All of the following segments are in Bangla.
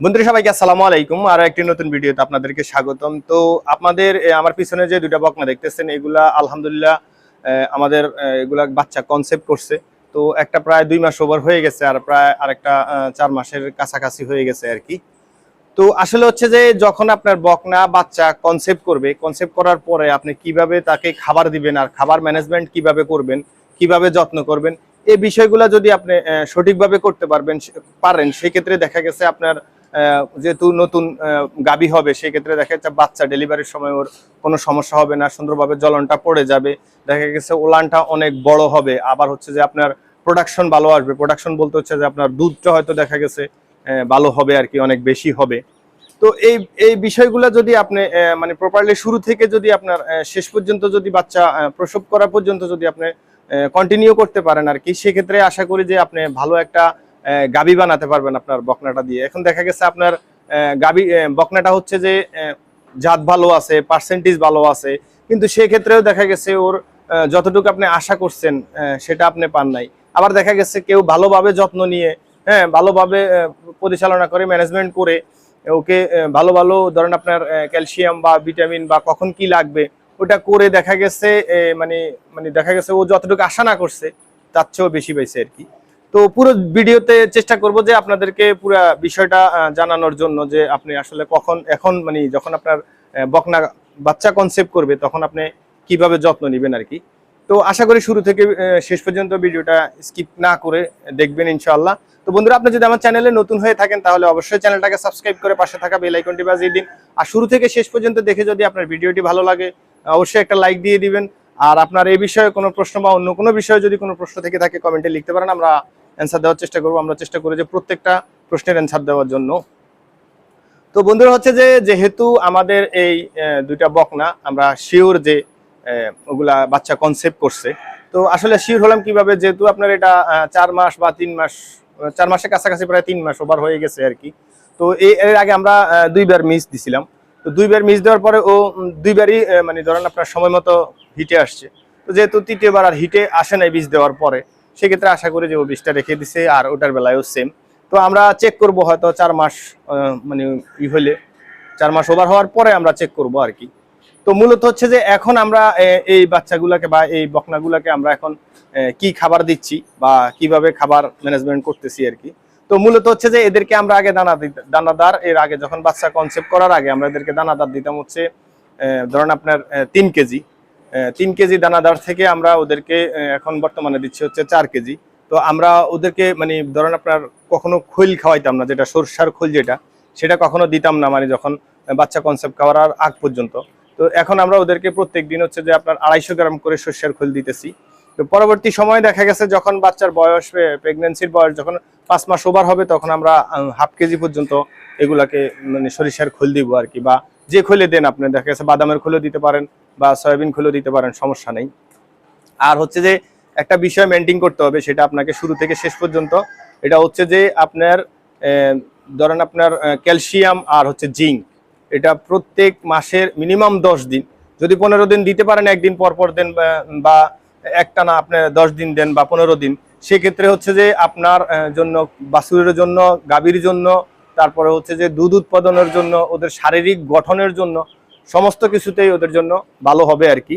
বন্ধুরা, সবাইকে আসসালামু আলাইকুম। আর একটি নতুন ভিডিওতে আপনাদেরকে স্বাগতম। তো আপনাদের আমার পিছনে যে দুইটা বকনা দেখতেছেন, এগুলা আলহামদুলিল্লাহ আমাদের এগুলা বাচ্চা কনসেপ্ট করছে। তো একটা প্রায় দুই মাস ওভার হয়ে গেছে, আর প্রায় আরেকটা চার মাসের কাছাকাছি হয়ে গেছে আর কি। তো আসলে হচ্ছে যে, যখন আপনার বকনা বাচ্চা কনসেপ্ট করবে কনসেপ্ট করার পরে আপনি কীভাবে তাকে খাবার দিবেন আর খাবার ম্যানেজমেন্ট কীভাবে করবেন, কীভাবে যত্ন করবেন এই বিষয়গুলো যদি আপনি সঠিকভাবে করতে পারবেন পারেন, সেক্ষেত্রে দেখা গেছে আপনার যেহেতু নতুন গাবি হবে, সেক্ষেত্রে দেখা যাচ্ছে বাচ্চা ডেলিভারির সময় ওর কোনো সমস্যা হবে না, সুন্দরভাবে জলনটা পড়ে যাবে। দেখা গেছে ওলানটা অনেক বড় হবে। আবার হচ্ছে যে আপনার প্রোডাকশন ভালো আসবে। প্রোডাকশন বলতে হচ্ছে যে আপনার দুধটা হয়তো দেখা গেছে ভালো হবে আর কি, অনেক বেশি হবে। তো এই এই বিষয়গুলো যদি আপনি মানে প্রপারলি শুরু থেকে যদি আপনার শেষ পর্যন্ত যদি বাচ্চা প্রসব করা পর্যন্ত যদি আপনি কন্টিনিউ করতে পারেন আর কি, সেক্ষেত্রে আশা করি যে আপনি ভালো একটা গাবি বানাতে পারবেন আপনার বকনাটা দিয়ে। এখন দেখা গেছে আপনার গাবি বকনাটা হচ্ছে যে জাত ভালো আছে পার্সেন্টেজ ভালো আছে, কিন্তু সেক্ষেত্রেও দেখা গেছে ওর যতটুকু আপনি আশা করছেন সেটা আপনি পান নাই। আবার দেখা গেছে কেউ ভালোভাবে যত্ন নিয়ে হ্যাঁ ভালোভাবে পরিচালনা করে ম্যানেজমেন্ট করে, ওকে ভালো ভালো ধরেন আপনার ক্যালসিয়াম বা ভিটামিন বা কখন কি লাগবে, ওটা করে দেখা গেছে মানে মানে দেখা গেছে ও যতটুকু আশা না করছে, তার চেয়েও বেশি পাইছে আর কি। তো পুরো ভিডিওতে চেষ্টা করব যে আপনাদেরকে পুরো বিষয়টা জানানোর জন্য যে আপনি আসলে কখন, এখন মানে যখন আপনার বকনা বাচ্চা কনসেপ্ট করবে, তখন আপনি কীভাবে যত্ন নেবেন আর কি। তো আশা করি শুরু থেকে শেষ পর্যন্ত ভিডিওটা স্কিপ না করে দেখবেন ইনশাআল্লাহ। তো বন্ধুরা, আপনি যদি আমার চ্যানেলে নতুন হয়ে থাকেন, তাহলে অবশ্যই চ্যানেলটাকে সাবস্ক্রাইব করে পাশে থাকা বেল আইকনটি বাজিয়ে দিন। আর শুরু থেকে শেষ পর্যন্ত দেখে যদি আপনার ভিডিওটি ভালো লাগে, অবশ্যই একটা লাইক দিয়ে দিবেন। আর আপনার এই বিষয়ে কোনো প্রশ্ন বা অন্য কোনো বিষয়ে যদি কোনো প্রশ্ন থেকে থাকে কমেন্টে লিখতে পারেন। আমরা অ্যান্সার দেওয়ার চেষ্টা করব। আমরা চেষ্টা করি যে প্রত্যেকটা প্রশ্নের অ্যান্সার দেওয়ার জন্য। তো বন্ধুরা হচ্ছে যে, যেহেতু আমাদের এই দুইটা বক না, আমরা শিওর যে ওগুলা বাচ্চা কনসেপ্ট করছে। তো আসলে শিওর হলাম কীভাবে? যেহেতু আপনার এটা চার মাস বা তিন মাস, চার মাসের কাছাকাছি প্রায় তিন মাস ওভার হয়ে গেছে আর কি। তো এর আগে আমরা দুইবার মিস দিছিলাম। তো দুইবার মিস দেওয়ার পরে ও দুইবারই মানে ধরেন আপনার সময় মতো হিটে আসছে। তো যেহেতু তৃতীয়বার আর হিটে আসে নাই বীজ দেওয়ার পরে সেক্ষেত্রে আশা করি যে ও বীজটা রেখে দিছে আর ওটার বেলায়ও সেম তো আমরা চেক করব হয়তো চার মাস মানে ই হলে চার মাস ওভার হওয়ার পরে আমরা চেক করব আর কি। তো মূলত হচ্ছে যে এখন আমরা এই বাচ্চাগুলোকে বা এই বকনাগুলোকে আমরা এখন কি খাবার দিচ্ছি বা কীভাবে খাবার ম্যানেজমেন্ট করতেছি আর কি। তো মূলত হচ্ছে যে এদেরকে আমরা আগে দানা দানাদার, এর আগে যখন বাচ্চা কনসেপ্ট করার আগে আমরা এদেরকে দানাদার দিতাম হচ্ছে ধরেন আপনার তিন কেজি। তিন কেজি দানাদার থেকে আমরা ওদেরকে এখন বর্তমানে দিচ্ছি হচ্ছে চার কেজি। তো আমরা ওদেরকে মানে ধরেন আপনার কখনো খৈল খাওয়াইতাম না, যেটা সরষার খোল যেটা, সেটা কখনো দিতাম না মানে যখন বাচ্চা কনসেপ্ট খাওয়ার আগ পর্যন্ত। তো এখন আমরা ওদেরকে প্রত্যেক দিন হচ্ছে যে আপনার আড়াইশো গ্রাম করে সর্ষের খোল দিতেছি। তো পরবর্তী সময় দেখা গেছে যখন বাচ্চার বয়স প্রেগনেন্সির বয়স যখন পাঁচ মাস ওভার হবে, তখন আমরা হাফ কেজি পর্যন্ত এগুলাকে মানে সরিষার খোল দিব আর কি, বা যে খোলে দেন আপনি, দেখা গেছে বাদামের খোলও দিতে পারেন বা সয়াবিন খোলও দিতে পারেন, সমস্যা নেই। আর হচ্ছে যে একটা বিষয় মেনটেন করতে হবে, সেটা আপনাকে শুরু থেকে শেষ পর্যন্ত। এটা হচ্ছে যে আপনার ধরেন আপনার ক্যালসিয়াম আর হচ্ছে জিঙ্ক, এটা প্রত্যেক মাসের মিনিমাম দশ দিন। যদি পনেরো দিন দিতে পারেন, একদিন পর পর দেন, বা- একটা না আপনি দশ দিন দেন বা পনেরো দিন, সেক্ষেত্রে হচ্ছে যে আপনার জন্য, বাছুরের জন্য, গাভীর জন্য তারপরে হচ্ছে যে দুধ উৎপাদনের জন্য, ওদের শারীরিক গঠনের জন্য সমস্ত কিছুতেই ওদের জন্য ভালো হবে আর কি।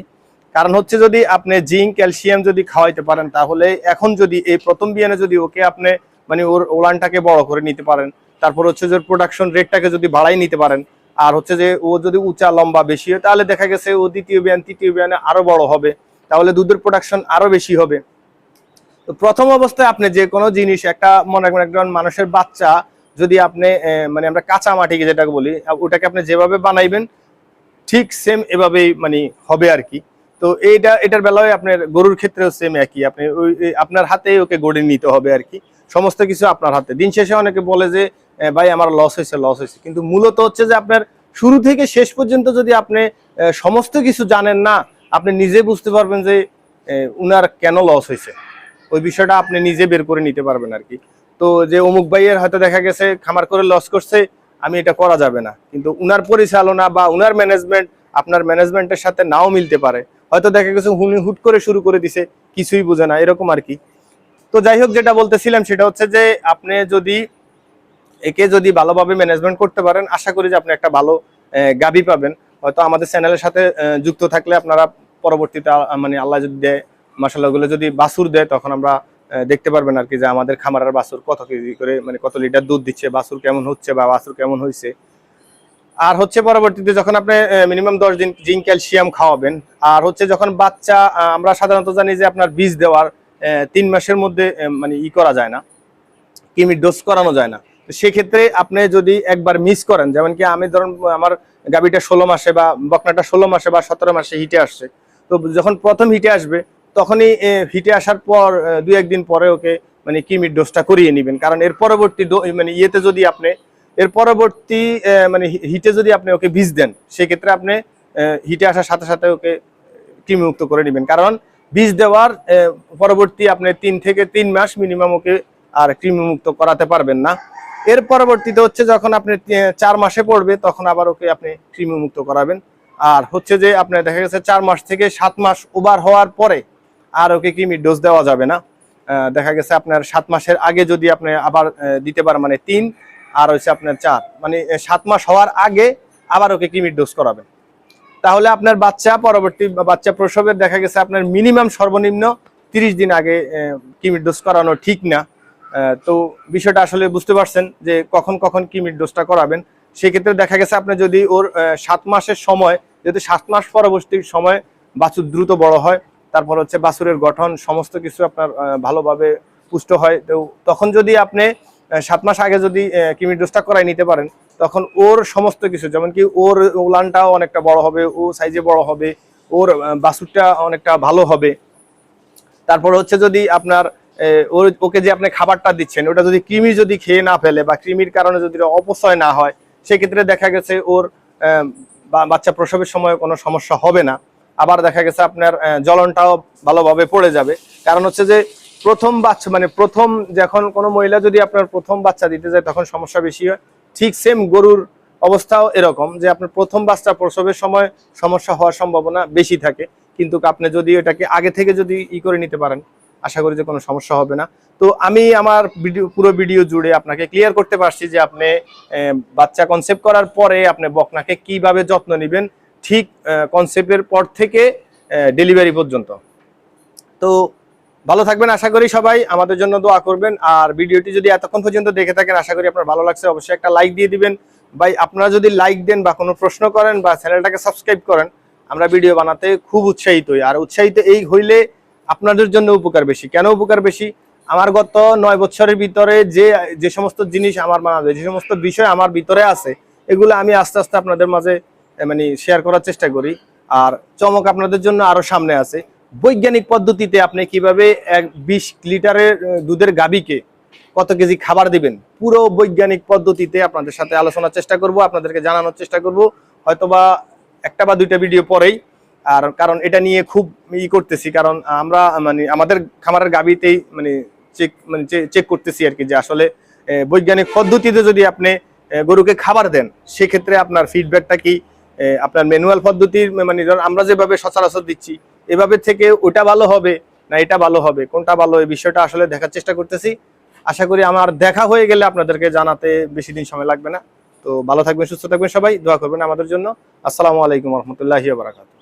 কারণ হচ্ছে যদি আপনি জিঙ্ক, ক্যালসিয়াম যদি খাওয়াইতে পারেন, তাহলে এখন যদি এই প্রথম বিয়ানে যদি ওকে আপনি মানে ওর ওলানটাকে বড় করে নিতে পারেন, তারপর হচ্ছে যে প্রোডাকশন রেটটাকে যদি বাড়াই নিতে পারেন, আর হচ্ছে যে ও যদি উঁচা, লম্বা বেশি হয়, তাহলে দেখা গেছে ও দ্বিতীয় বিয়ান, তৃতীয় বিয়ানে আরও বড় হবে, তাহলে দুধের প্রোডাকশন আরও বেশি হবে। তো প্রথম অবস্থায় আপনি যে কোনো জিনিস, একটা মনে রাখবেন একজন মানুষের বাচ্চা যদি আপনি মানে আমরা কাঁচা মাটিকে যেটাকে বলি ওটাকে আপনি যেভাবে বানাইবেন, ঠিক সেম এভাবেই মানে হবে আর কি। তো এইটা, এটার বেলায় আপনার গরুর ক্ষেত্রেও সেম একই। আপনি ওই আপনার হাতেই ওকে গড়ে নিতে হবে আর কি। সমস্ত কিছু আপনার হাতে। দিন শেষে অনেকে বলে যে ভাই, আমার লস হয়েছে লস হয়েছে। কিন্তু মূলত হচ্ছে যে আপনার শুরু থেকে শেষ পর্যন্ত যদি আপনি সমস্ত কিছু জানেন না, আপনি নিজে বুঝতে পারবেন যে উনার কেন লস হয়েছে। ওই বিষয়টা আপনি নিজে বের করে নিতে পারবেন আর কি। তো যে অমুক ভাইয়ের হয়তো দেখা গেছে খামার করে লস করছে, আমি এটা করা যাবে না। কিন্তু উনার পরিচালনা বা উনার ম্যানেজমেন্ট আপনার ম্যানেজমেন্টের সাথে নাও মিলতে পারে। হয়তো দেখা গেছে হুনি হুট করে শুরু করে দিছে, কিছুই বোঝে না, এরকম আর কি। তো যাই হোক, যেটা বলতেছিলাম সেটা হচ্ছে যে আপনি যদি একে যদি ভালোভাবে ম্যানেজমেন্ট করতে পারেন, আশা করি যে আপনি একটা ভালো গাবি পাবেন। হয়তো আমাদের চ্যানেলের সাথে যুক্ত থাকলে আপনারা পরবর্তীতে মানে আল্লাহ যদি দেয় মাসাল্লাহগুলো যদি বাছুর দেয়, তখন আমরা দেখতে পারবেন আর কি যে আমাদের খামারের বাছুর কত কেজি করে মানে কত লিটার দুধ দিচ্ছে, বাছুর কেমন হচ্ছে বা বাছুর কেমন হয়েছে আর হচ্ছে পরবর্তীতে যখন আপনি মিনিমাম দশ দিন জিঙ্ক ক্যালসিয়াম খাওয়াবেন, আর হচ্ছে যখন বাচ্চা আমরা সাধারণত জানি যে আপনার বীজ দেওয়ার তিন মাসের মধ্যে মানে ই করা যায় না কিমির ডোজ করানো যায় না। তো সেক্ষেত্রে আপনি যদি একবার মিস করেন, যেমন কি আমি ধরুন, আমার গাবিটা ষোলো মাসে বা বকনাটা ষোলো মাসে বা সতেরো মাসে হিটে আসছে, তো যখন প্রথম হিটে আসবে তখনই হিটে আসার পর দু একদিন পরে ওকে মানে কিমির ডোজটা করিয়ে নেবেন। কারণ এর পরবর্তী মানে ইয়েতে যদি আপনি, এর পরবর্তী মানে হিটে যদি আপনি ওকে বীজ দেন, সেক্ষেত্রে আপনি হিটে আসার সাথে সাথে ওকে কৃমিমুক্ত করে নেবেন। কারণ বীজ দেওয়ার পরবর্তী আপনি তিন থেকে তিন মাস মিনিমাম ওকে আর কৃমিমুক্ত করাতে পারবেন না। এর পরবর্তীতে হচ্ছে যখন আপনি চার মাসে পড়বে, তখন আবার ওকে আপনি কৃমিমুক্ত করাবেন। আর হচ্ছে যে, আপনার দেখা গেছে চার মাস থেকে সাত মাস ওভার হওয়ার পরে আর ওকে কৃমির ডোজ দেওয়া যাবে না। দেখা গেছে আপনার সাত মাসের আগে যদি আপনি আবার দিতে পারেন মানে তিন, আর হচ্ছে আপনার চার। মানে সাত মাস হওয়ার আগে আবার ওকে কৃমির ডোজ করাবেন। তাহলে আপনার বাচ্চা পরবর্তী বাচ্চা প্রসবের দেখা গেছে আপনার মিনিমাম সর্বনিম্ন তিরিশ দিন আগে কিমির ডোজ করানো ঠিক না। তো বিষয়টা আসলে বুঝতে পারছেন যে কখন কখন কিমির ডোজটা করাবেন। সেক্ষেত্রে দেখা গেছে আপনি যদি ওর সাত মাসের সময় যদি সাত মাস পরবর্তী সময় বাছুর দ্রুত বড় হয় তারপর হচ্ছে বাছুরের গঠন, সমস্ত কিছু আপনার ভালোভাবে পুষ্ট হয়। তো তখন যদি আপনি সাত মাস আগে যদি কিমির ডোজটা করাই নিতে পারেন, তখন ওর সমস্ত কিছু, যেমন কি ওর উলানটাও অনেকটা বড় হবে, ও সাইজে বড় হবে, ওর বাছুরটা অনেকটা ভালো হবে। তারপর হচ্ছে যদি আপনার ওর, ওকে যে আপনি খাবারটা দিচ্ছেন, ওটা যদি কৃমি যদি খেয়ে না ফেলে বা কৃমির কারণে যদি অপচয় না হয়, সেক্ষেত্রে দেখা গেছে ওর বাচ্চা প্রসবের সময় কোনো সমস্যা হবে না। আবার দেখা গেছে আপনার জ্বলনটাও ভালোভাবে পড়ে যাবে। কারণ হচ্ছে যে প্রথম বাচ্চা মানে প্রথম যখন কোনো মহিলা যদি আপনার প্রথম বাচ্চা দিতে যায়, তখন সমস্যা বেশি হয়। ঠিক সেম গরুর অবস্থাও এরকম যে আপনার প্রথম বাচ্চা প্রসবের সময় সমস্যা হওয়ার সম্ভাবনা বেশি থাকে। কিন্তু আপনি যদি এটাকে আগে থেকে যদি ই করে নিতে পারেন, আশা করি যে কোনো সমস্যা হবে না। তো আমি আমার ভিডিও, পুরো ভিডিও জুড়ে আপনাকে ক্লিয়ার করতে পারছি যে আপনি বাচ্চা কনসেপ্ট করার পরে আপনি বকনাকে কীভাবে যত্ন নেবেন ঠিক কনসেপ্টের পর থেকে ডেলিভারি পর্যন্ত। তো ভালো থাকবেন, আশা করি সবাই আমাদের জন্য দোয়া করবেন। আর ভিডিওটি যদি এতক্ষণ পর্যন্ত দেখে থাকেন, আশা করি আপনার ভালো লাগছে, অবশ্যই একটা লাইক দিয়ে দিবেন। ভাই, আপনারা যদি লাইক দেন বা কোনো প্রশ্ন করেন বা চ্যানেলটাকে সাবস্ক্রাইব করেন, আমরা ভিডিও বানাতে খুব উৎসাহিত হই। আর উৎসাহিত এই হইলে আপনাদের জন্য উপকার বেশি। কেন উপকার বেশি? আমার গত নয় বছরের ভিতরে যে যে সমস্ত জিনিস আমার মানা যে সমস্ত বিষয় আমার ভিতরে আছে, এগুলো আমি আস্তে আস্তে আপনাদের মাঝে মানে শেয়ার করার চেষ্টা করি। আর চমক আপনাদের জন্য আরও সামনে আছে। বৈজ্ঞানিক পদ্ধতিতে আপনি কীভাবে এক বিশ লিটারের দুধের গাবিকে কত কেজি খাবার দিবেন, পুরো বৈজ্ঞানিক পদ্ধতিতে আপনাদের সাথে আলোচনার চেষ্টা করব, আপনাদেরকে জানানোর চেষ্টা করব। হয়তোবা একটা বা দুইটা ভিডিও পরেই। আর কারণ এটা নিয়ে খুব ই করতেছি, কারণ আমরা মানে আমাদের খামারের গাবিতেই মানে চেক মানে চেক করতেছি আর কি যে আসলে বৈজ্ঞানিক পদ্ধতিতে যদি আপনি গরুকে খাবার দেন, সেক্ষেত্রে আপনার ফিডব্যাকটা কি? আপনার ম্যানুয়াল পদ্ধতির মানে আমরা যেভাবে সচরাচর দিচ্ছি, এভাবে থেকে ওটা ভালো হবে না এটা ভালো হবে? কোনটা ভালো? এই বিষয়টা আসলে দেখার চেষ্টা করতেছি। আশা করি আমার দেখা হয়ে গেলে আপনাদেরকে জানাতে বেশি দিন সময় লাগবে না। তো ভালো থাকবেন, সুস্থ থাকবেন সবাই। দোয়া করবেন আমাদের জন্য। আসসালামু আলাইকুম রহমতুল্লাহ বারাকাতু